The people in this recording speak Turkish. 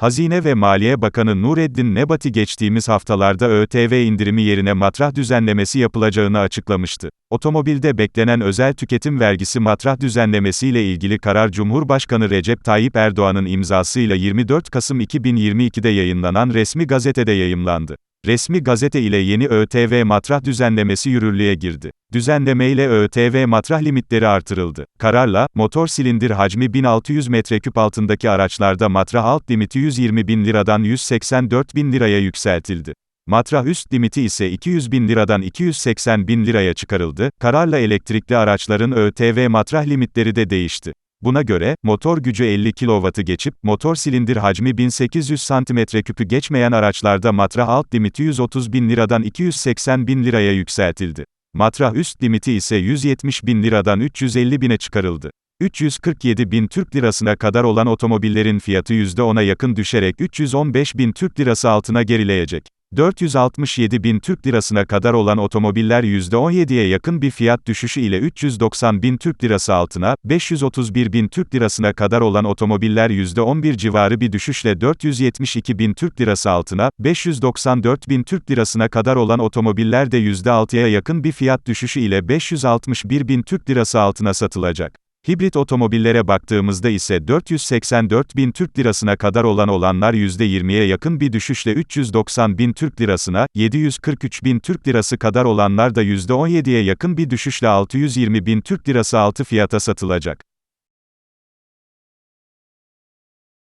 Hazine ve Maliye Bakanı Nureddin Nebati geçtiğimiz haftalarda ÖTV indirimi yerine matrah düzenlemesi yapılacağını açıklamıştı. Otomobilde beklenen özel tüketim vergisi matrah düzenlemesiyle ilgili karar Cumhurbaşkanı Recep Tayyip Erdoğan'ın imzasıyla 24 Kasım 2022'de yayınlanan resmi gazetede yayımlandı. Resmi gazete ile yeni ÖTV matrah düzenlemesi yürürlüğe girdi. Düzenleme ile ÖTV matrah limitleri artırıldı. Kararla, motor silindir hacmi 1600 metreküp altındaki araçlarda matrah alt limiti 120 bin liradan 184 bin liraya yükseltildi. Matrah üst limiti ise 200 bin liradan 280 bin liraya çıkarıldı. Kararla elektrikli araçların ÖTV matrah limitleri de değişti. Buna göre, motor gücü 50 kW'ı geçip, motor silindir hacmi 1800 cm3'ü geçmeyen araçlarda matrah alt limiti 130 bin liradan 280 bin liraya yükseltildi. Matrah üst limiti ise 170 bin liradan 350 bine çıkarıldı. 347 bin Türk lirasına kadar olan otomobillerin fiyatı %10'a yakın düşerek 315 bin Türk lirası altına gerileyecek. 467 bin Türk lirasına kadar olan otomobiller %17'ye yakın bir fiyat düşüşü ile 390 bin Türk lirası altına, 531 bin Türk lirasına kadar olan otomobiller %11 civarı bir düşüşle 472 bin Türk lirası altına, 594 bin Türk lirasına kadar olan otomobiller de %6'ya yakın bir fiyat düşüşü ile 561 bin Türk lirası altına satılacak. Hibrit otomobillere baktığımızda ise 484 bin Türk lirasına kadar olan olanlar %20'ye yakın bir düşüşle 390 bin Türk lirasına, 743 bin Türk lirası kadar olanlar da %17'ye yakın bir düşüşle 620 bin Türk lirası altı fiyata satılacak.